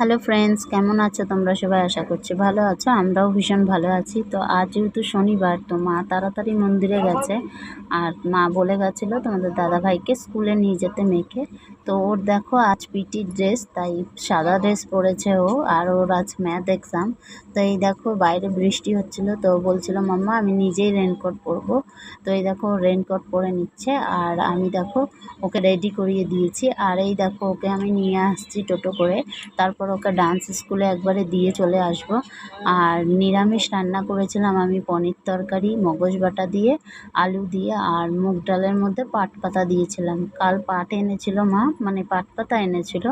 Hello friends, কেমন আছো তোমরা? সবাই আশা করছি ভালো আছো, আমরাও ভীষণ ভালো আছি। তো আজ যেহেতু শনিবার, তো মা তাড়াতাড়ি মন্দিরে গেছে। আর মা বলে গেছিল তোমাদের দাদাভাইকে স্কুলে নিয়ে যেতে মেয়েকে। তো ওর দেখো আজ পিটির ড্রেস, তাই সাদা ড্রেস পরেছে ও, আর ওর আজ ম্যাথ এক্সাম। তো এই দেখো বাইরে বৃষ্টি হচ্ছিল, তো বলছিল, মাম্মা, আমি নিজেই রেনকোট পরবো। তো এই দেখো রেনকোট পরে নিচ্ছে, আর আমি দেখো ওকে রেডি করিয়ে দিয়েছি। আর এই দেখো ওকে আমি নিয়ে আসছি টোটো করে। তারপর ওকে ডান্স স্কুলে একবারে দিয়ে চলে আসব। আর নিরামিষ রান্না করেছিলাম আমি, পনির তরকারি, মগজ বাটা দিয়ে, আলু দিয়ে, আর মুগ ডালের মধ্যে পাট পাতা দিয়েছিলাম। কাল পাট এনেছিল মা মানে পাট পাতা এনেছিল,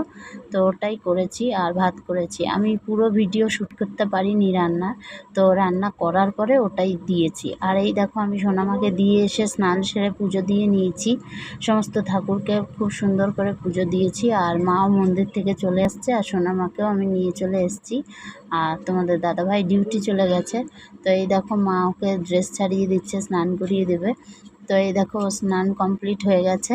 তো ওটাই করেছি আর ভাত করেছি। আমি পুরো ভিডিও শ্যুট করতে পারিনি রান্না, তো রান্না করার পরে ওটাই দিয়েছি। আর এই দেখো, আমি সোনামাকে দিয়ে এসে স্নান সেরে পুজো দিয়ে নিয়েছি। সমস্ত ঠাকুরকে খুব সুন্দর করে পুজো দিয়েছি, আর মাও মন্দির থেকে চলে আসছে আর সোনামাকেও আমি নিয়ে চলে এসেছি। আর তোমাদের দাদাভাই ডিউটি চলে গেছে। তো এই দেখো মা ওকে ড্রেস ছাড়িয়ে দিচ্ছে, স্নান করিয়ে দেবে। তো এই দেখো স্নান কমপ্লিট হয়ে গেছে।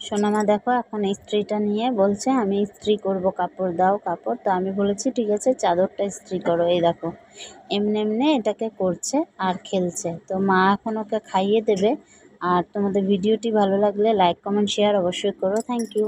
সোনামা দেখো এখন ইস্ত্রিটা নিয়ে বলছে, আমি ইস্ত্রি করব, কাপড় দাও, কাপড়। তো আমি বলেছি, ঠিক আছে, চাদরটা ইস্ত্রি করো। এই দেখো, এমনি এমনি এটাকে করছে আর খেলছে। তো মা এখন ওকে খাইয়ে দেবে। আর তোমাদের ভিডিওটি ভালো লাগলে লাইক কমেন্ট শেয়ার অবশ্যই করো। Thank you